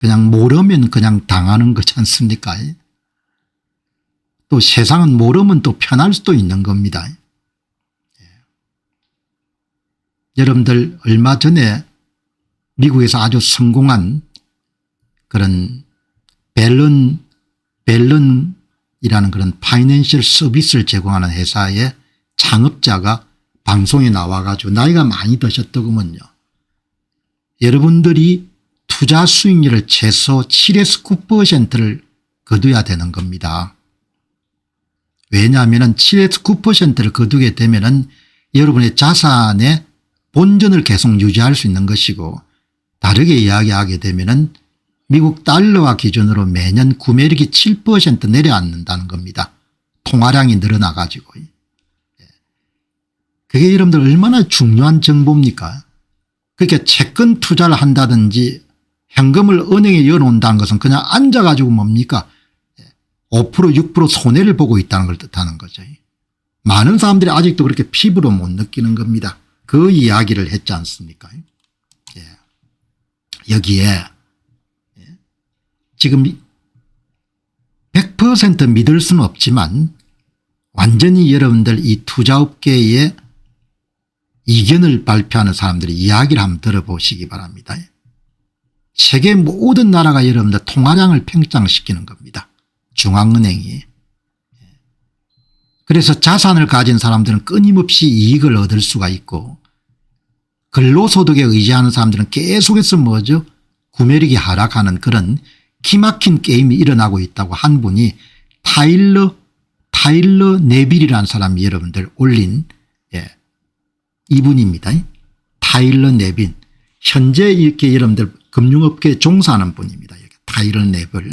그냥 모르면 그냥 당하는 거지 않습니까? 또 세상은 모르면 또 편할 수도 있는 겁니다. 예. 여러분들 얼마 전에 미국에서 아주 성공한 그런 벨런 벨런이라는 그런 파이낸셜 서비스를 제공하는 회사의 창업자가 방송에 나와가지고 나이가 많이 드셨더구먼요. 여러분들이 투자 수익률을 최소 7에서 9%를 거둬야 되는 겁니다. 왜냐하면 7에서 9%를 거두게 되면 여러분의 자산의 본전을 계속 유지할 수 있는 것이고 다르게 이야기하게 되면 미국 달러화 기준으로 매년 구매력이 7% 내려앉는다는 겁니다. 통화량이 늘어나 가지고. 그게 여러분들 얼마나 중요한 정보입니까 그렇게 채권 투자를 한다든지 현금을 은행에 열어놓는다는 것은 그냥 앉아가지고 뭡니까 5% 6% 손해를 보고 있다는 걸 뜻하는 거죠. 많은 사람들이 아직도 그렇게 피부로 못 느끼는 겁니다. 그 이야기를 했지 않습니까 예. 여기에 예. 지금 100% 믿을 수는 없지만 완전히 여러분들 이 투자업계의 이견을 발표하는 사람들의 이야기를 한번 들어보시기 바랍니다. 세계 모든 나라가 여러분들 통화량을 팽창시키는 겁니다. 중앙은행이. 그래서 자산을 가진 사람들은 끊임없이 이익을 얻을 수가 있고 근로소득에 의지하는 사람들은 계속해서 뭐죠 구매력이 하락하는 그런 기막힌 게임이 일어나고 있다고 한 분이 타일러 타일러 네빌이라는 사람이 여러분들 올린 예, 이분입니다. 타일러 네빈. 현재 이렇게 여러분들 금융업계에 종사하는 분입니다. 네빌.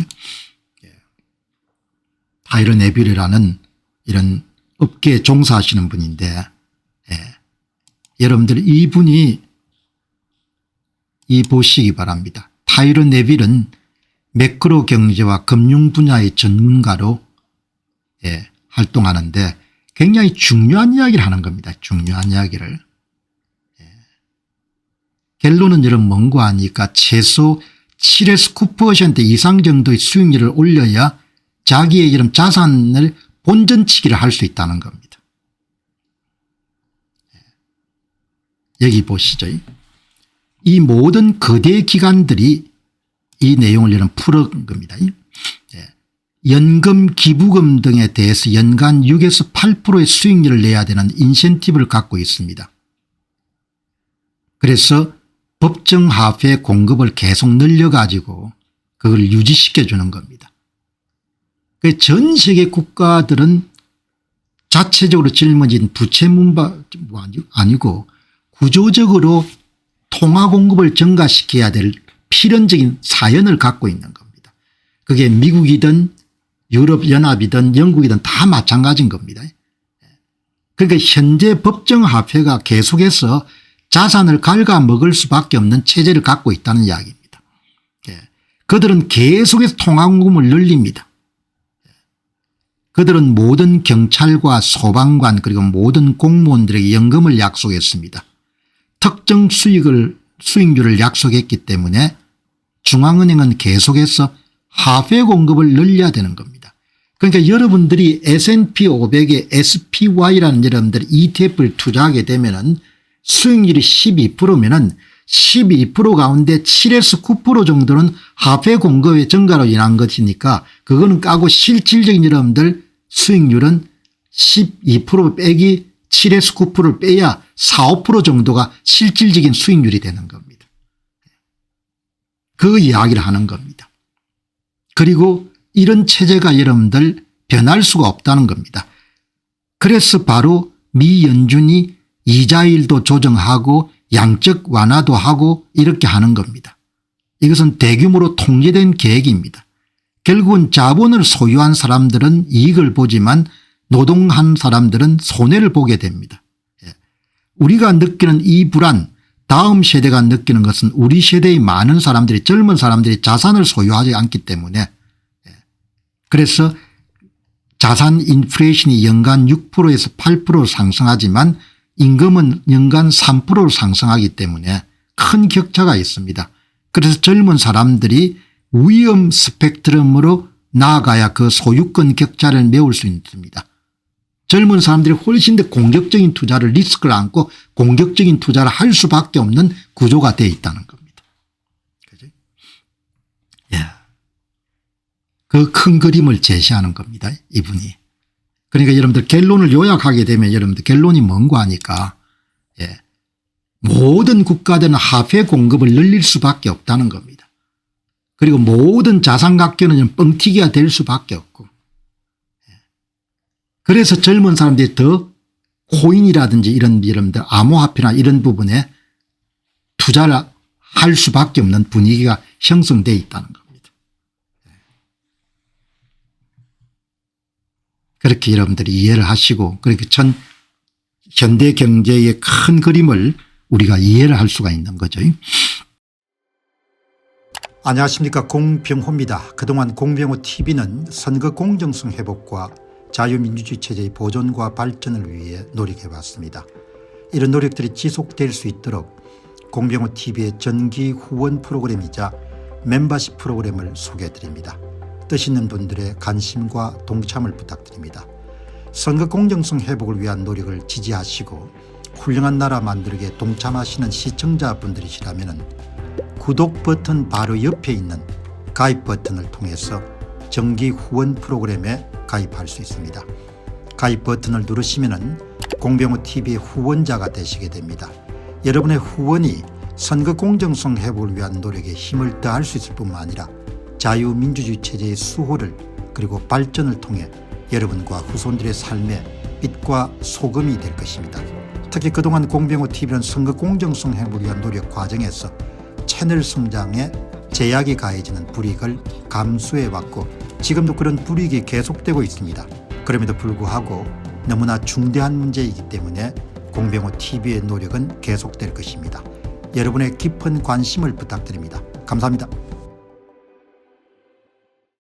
예. 타일러 네빌이라는 이런 업계에 종사하시는 분인데 예. 여러분들 이분이 이 보시기 바랍니다. 타일러 네빌은 매크로 경제와 금융 분야의 전문가로 예, 활동하는데 굉장히 중요한 이야기를 하는 겁니다. 중요한 이야기를. 예. 결론은 여러분 뭔고 하니까 최소 7에서 9% 이상 정도의 수익률을 올려야 자기의 이런 자산을 본전치기를 할 수 있다는 겁니다. 예. 여기 보시죠. 이 모든 거대 기관들이 이 내용을 여러분 풀은 겁니다. 예. 연금 기부금 등에 대해서 연간 6에서 8%의 수익률을 내야 되는 인센티브를 갖고 있습니다. 그래서 법정 화폐 공급을 계속 늘려가지고 그걸 유지시켜 주는 겁니다. 그전 세계 국가들은 자체적으로 짊어진 부채 문바 아니고 구조적으로 통화 공급을 증가시켜야 될 필연적인 사연을 갖고 있는 겁니다. 그게 미국이든 유럽연합이든 영국이든 다 마찬가지인 겁니다. 그러니까 현재 법정 화폐가 계속해서 자산을 갉아먹을 수밖에 없는 체제를 갖고 있다는 이야기입니다. 예. 그들은 계속해서 통화공급을 늘립니다. 예. 그들은 모든 경찰과 소방관 그리고 모든 공무원들에게 연금을 약속했습니다. 특정 수익을 수익률을 약속했기 때문에 중앙은행은 계속해서 화폐 공급을 늘려야 되는 겁니다. 그러니까 여러분들이 S&P 500에 SPY라는 여러분들 ETF를 투자하게 되면 수익률이 12%면 12% 가운데 7에서 9% 정도는 화폐 공급의 증가로 인한 것이니까 그거는 까고 실질적인 여러분들 수익률은 12% 빼기 7에서 9%를 빼야 4, 5% 정도가 실질적인 수익률이 되는 겁니다. 그 이야기를 하는 겁니다. 그리고 이런 체제가 여러분들 변할 수가 없다는 겁니다. 그래서 바로 미 연준이 이자율도 조정하고 양적 완화도 하고 이렇게 하는 겁니다. 이것은 대규모로 통제된 계획입니다. 결국은 자본을 소유한 사람들은 이익을 보지만 노동한 사람들은 손해를 보게 됩니다. 예. 우리가 느끼는 이 불안 다음 세대가 느끼는 것은 우리 세대의 많은 사람들이 젊은 사람들이 자산을 소유하지 않기 때문에 예. 그래서 자산 인플레이션이 연간 6%에서 8% 상승하지만 임금은 연간 3% 상승하기 때문에 큰 격차가 있습니다. 그래서 젊은 사람들이 위험 스펙트럼으로 나아가야 그 소유권 격차를 메울 수 있습니다. 젊은 사람들이 훨씬 더 공격적인 투자를 리스크를 안고 공격적인 투자를 할 수밖에 없는 구조가 되어 있다는 겁니다. 그죠? 예. 그 큰 그림을 제시하는 겁니다. 이분이. 그러니까 여러분들 결론을 요약하게 되면 여러분들 결론이 뭔고 하니까 예. 모든 국가들은 화폐 공급을 늘릴 수밖에 없다는 겁니다. 그리고 모든 자산각견은 뻥튀기가 될 수밖에 없고 예. 그래서 젊은 사람들이 더 코인이라든지 이런 여러분들 암호화폐나 이런 부분에 투자를 할 수밖에 없는 분위기가 형성되어 있다는 겁니다. 예. 그렇게 여러분들이 이해를 하시고 그렇게 전 현대 경제의 큰 그림을 우리가 이해를 할 수가 있는 거죠. 안녕하십니까 공병호입니다. 그동안 공병호 TV는 선거 공정성 회복과 자유민주주의 체제의 보존과 발전을 위해 노력해왔습니다. 이런 노력들이 지속될 수 있도록 공병호 TV의 전기 후원 프로그램이자 멤버십 프로그램을 소개해드립니다. 뜻 있는 분들의 관심과 동참을 부탁드립니다. 선거 공정성 회복을 위한 노력을 지지하시고 훌륭한 나라 만들기에 동참하시는 시청자분들이시라면 구독 버튼 바로 옆에 있는 가입 버튼을 통해서 정기 후원 프로그램에 가입할 수 있습니다. 가입 버튼을 누르시면 공병호 TV의 후원자가 되시게 됩니다. 여러분의 후원이 선거 공정성 회복을 위한 노력에 힘을 더할 수 있을 뿐만 아니라 자유민주주의 체제의 수호를 그리고 발전을 통해 여러분과 후손들의 삶에 빛과 소금이 될 것입니다. 특히 그동안 공병호 TV는 선거 공정성 회복을 위한 노력 과정에서 채널 성장에 제약이 가해지는 불이익을 감수해 왔고 지금도 그런 불이익이 계속되고 있습니다. 그럼에도 불구하고 너무나 중대한 문제이기 때문에 공병호 TV의 노력은 계속될 것입니다. 여러분의 깊은 관심을 부탁드립니다. 감사합니다.